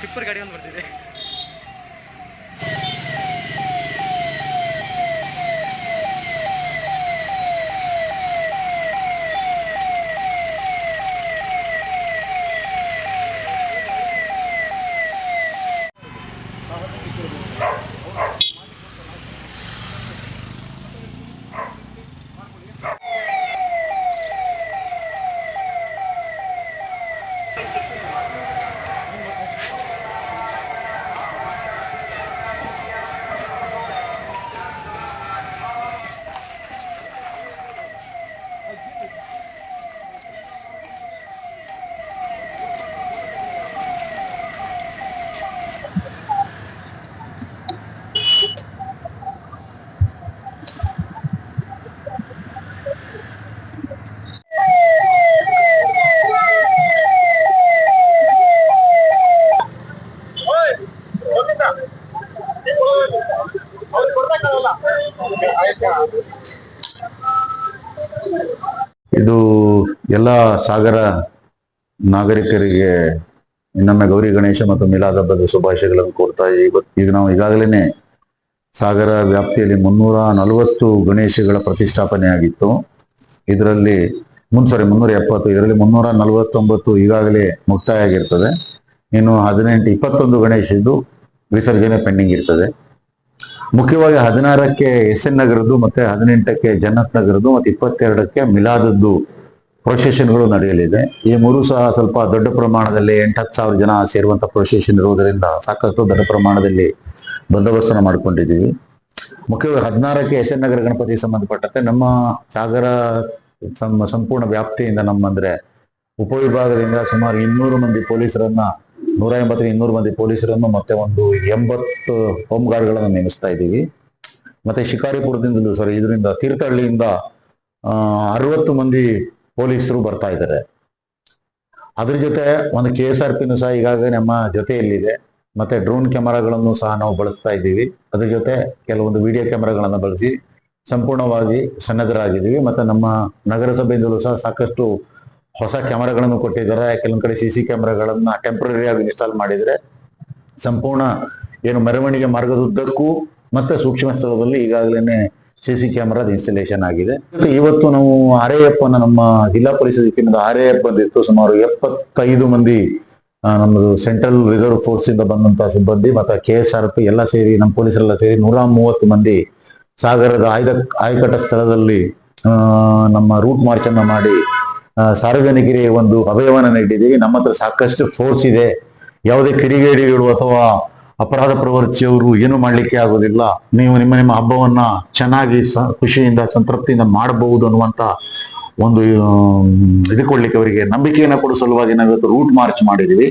Tipper ಗಾಡಿ ಒಂದು ಬರ್ತಿದೆ ಇದು ಎಲ್ಲ ಸಾಗರ ನಾಗರಿಕರಿಗೆ ಇನ್ನೊಮ್ಮೆ ಗೌರಿ ಗಣೇಶ ಮತ್ತು ಮಿಲಾದ್ ಹಬ್ಬದ ಶುಭಾಶಯಗಳನ್ನು ಕೋರ್ತಾ ಈಗ ನಾವು ಈಗಾಗಲೇ ಸಾಗರ ವ್ಯಾಪ್ತಿಯಲ್ಲಿ ಮುನ್ನೂರ ನಲವತ್ತು ಗಣೇಶಗಳ ಪ್ರತಿಷ್ಠಾಪನೆ ಆಗಿತ್ತು. ಇದರಲ್ಲಿ ಮುನ್ ಸಾರಿ ಮುನ್ನೂರ ಎಪ್ಪತ್ತು, ಇದರಲ್ಲಿ ಮುನ್ನೂರ ನಲವತ್ತೊಂಬತ್ತು ಈಗಾಗಲೇ ಮುಕ್ತಾಯ ಆಗಿರ್ತದೆ ಇನ್ನು ಹದಿನೆಂಟು, ಇಪ್ಪತ್ತೊಂದು ಗಣೇಶದ್ದು ವಿಸರ್ಜನೆ ಪೆಂಡಿಂಗ್ ಇರ್ತದೆ. ಮುಖ್ಯವಾಗಿ ಹದಿನಾರಕ್ಕೆ ಎಸ್ ಎನ್ ನಗರದ್ದು ಮತ್ತೆ ಹದಿನೆಂಟಕ್ಕೆ ಜನ್ನತ್ ನಗರದ್ದು ಮತ್ತೆ ಇಪ್ಪತ್ತೆರಡಕ್ಕೆ ಮಿಲಾದದ್ದು ಪ್ರೊಸೆಷನ್ಗಳು ನಡೆಯಲಿದೆ. ಈ ಮೂರು ಸಹ ಸ್ವಲ್ಪ ದೊಡ್ಡ ಪ್ರಮಾಣದಲ್ಲಿ ಎಂಟು ಹತ್ತು ಸಾವಿರ ಜನ ಸೇರುವಂತ ಪ್ರೊಸೆಷನ್ ಇರುವುದರಿಂದ ಸಾಕಷ್ಟು ದೊಡ್ಡ ಪ್ರಮಾಣದಲ್ಲಿ ಬಂದೋಬಸ್ತನ್ನು ಮಾಡಿಕೊಂಡಿದ್ದೀವಿ. ಮುಖ್ಯವಾಗಿ ಹದಿನಾರಕ್ಕೆ ಎಸ್ ಎನ್ ನಗರ ಗಣಪತಿ ಸಂಬಂಧಪಟ್ಟಂತೆ ನಮ್ಮ ಸಾಗರ ಸಂಪೂರ್ಣ ವ್ಯಾಪ್ತಿಯಿಂದ ನಮ್ಮ ಅಂದ್ರೆ ಉಪವಿಭಾಗದಿಂದ ಸುಮಾರು ಇನ್ನೂರು ಮಂದಿ ಪೊಲೀಸರನ್ನ ನೂರ ಎಂಬತ್ತು ಇನ್ನೂರು ಮಂದಿ ಪೊಲೀಸರನ್ನು ಮತ್ತೆ ಒಂದು ಎಂಬತ್ತು ಹೋಮ್ ಗಾರ್ಡ್ಗಳನ್ನು ನೇಮಿಸ್ತಾ ಇದ್ದೀವಿ. ಮತ್ತೆ ಶಿಕಾರಿಪುರದಿಂದಲೂ ಸರಿ ಇದರಿಂದ ತೀರ್ಥಹಳ್ಳಿಯಿಂದ ಅರವತ್ತು ಮಂದಿ ಪೊಲೀಸರು ಬರ್ತಾ ಇದ್ದಾರೆ. ಅದ್ರ ಜೊತೆ ಒಂದು ಕೆ ಎಸ್ ಆರ್ ಪಿನೂ ಸಹ ಈಗಾಗಲೇ ನಮ್ಮ ಜೊತೆಯಲ್ಲಿದೆ. ಮತ್ತೆ ಡ್ರೋನ್ ಕ್ಯಾಮರಾಗಳನ್ನು ಸಹ ನಾವು ಬಳಸ್ತಾ ಇದ್ದೀವಿ. ಅದ್ರ ಜೊತೆ ಕೆಲವೊಂದು ವಿಡಿಯೋ ಕ್ಯಾಮರಾಗಳನ್ನು ಬಳಸಿ ಸಂಪೂರ್ಣವಾಗಿ ಸನ್ನದ್ಧರಾಗಿದ್ದೀವಿ. ಮತ್ತೆ ನಮ್ಮ ನಗರಸಭೆಯಿಂದಲೂ ಸಹ ಸಾಕಷ್ಟು ಹೊಸ ಕ್ಯಾಮರಾಗಳನ್ನು ಕೊಟ್ಟಿದ್ದಾರೆ. ಕೆಲವೊಂದು ಕಡೆ ಸಿ ಸಿ ಕ್ಯಾಮರಾಗಳನ್ನ ಟೆಂಪ್ರರಿ ಆಗಿ ಇನ್ಸ್ಟಾಲ್ ಮಾಡಿದರೆ ಸಂಪೂರ್ಣ ಏನು ಮೆರವಣಿಗೆ ಮಾರ್ಗದುದ್ದಕ್ಕೂ ಮತ್ತೆ ಸೂಕ್ಷ್ಮ ಸ್ಥಳದಲ್ಲಿ ಈಗಾಗಲೇ ಸಿ ಸಿ ಕ್ಯಾಮರಾದ ಇನ್ಸ್ಟಾಲೇಷನ್ ಆಗಿದೆ. ಇವತ್ತು ನಾವು ಆರ್ ಅನ್ನ ನಮ್ಮ ಜಿಲ್ಲಾ ಪೊಲೀಸ್ ಅಧಿಕಾರಿಯಿಂದ ಆರ್ ಬಂದಿತ್ತು. ಸುಮಾರು ಎಪ್ಪತ್ತೈದು ಮಂದಿ ನಮ್ಮದು ಸೆಂಟ್ರಲ್ ರಿಸರ್ವ್ ಫೋರ್ಸ್ ಇಂದ ಬಂದಂತಹ ಸಿಬ್ಬಂದಿ ಮತ್ತೆ ಕೆ ಎಸ್ ಆರ್ ಪಿ ಎಲ್ಲ ಸೇರಿ ನಮ್ಮ ಪೊಲೀಸರೆಲ್ಲ ಸೇರಿ ನೂರ ಮೂವತ್ತು ಮಂದಿ ಸಾಗರದ ಆಯ್ದ, ಆಯಕಟ್ಟ ಸ್ಥಳದಲ್ಲಿ ನಮ್ಮ ರೂಟ್ ಮಾರ್ಚ್ ಅನ್ನ ಮಾಡಿ ಸಾರ್ವಜನಿಕರಿಗೆ ಒಂದು ಅಭಯವನ್ನು ನೀಡಿದ್ದೀವಿ. ನಮ್ಮ ಹತ್ರ ಸಾಕಷ್ಟು ಫೋರ್ಸ್ ಇದೆ. ಯಾವುದೇ ಕಿಡಿಗೇಡಿಗಳು ಅಥವಾ ಅಪರಾಧ ಪ್ರವೃತ್ತಿಯವರು ಏನು ಮಾಡ್ಲಿಕ್ಕೆ ಆಗೋದಿಲ್ಲ. ನೀವು ನಿಮ್ಮ ನಿಮ್ಮ ಹಬ್ಬವನ್ನ ಚೆನ್ನಾಗಿ ಖುಷಿಯಿಂದ, ಸಂತೃಪ್ತಿಯಿಂದ ಮಾಡಬಹುದು ಅನ್ನುವಂತ ಒಂದು ಇದು ಕೊಡ್ಲಿಕ್ಕೆ ಅವರಿಗೆ ನಂಬಿಕೆಯನ್ನ ಕೊಡೋ ಸಲುವಾಗಿ ನಾವು ಇವತ್ತು ರೂಟ್ ಮಾರ್ಚ್ ಮಾಡಿದೀವಿ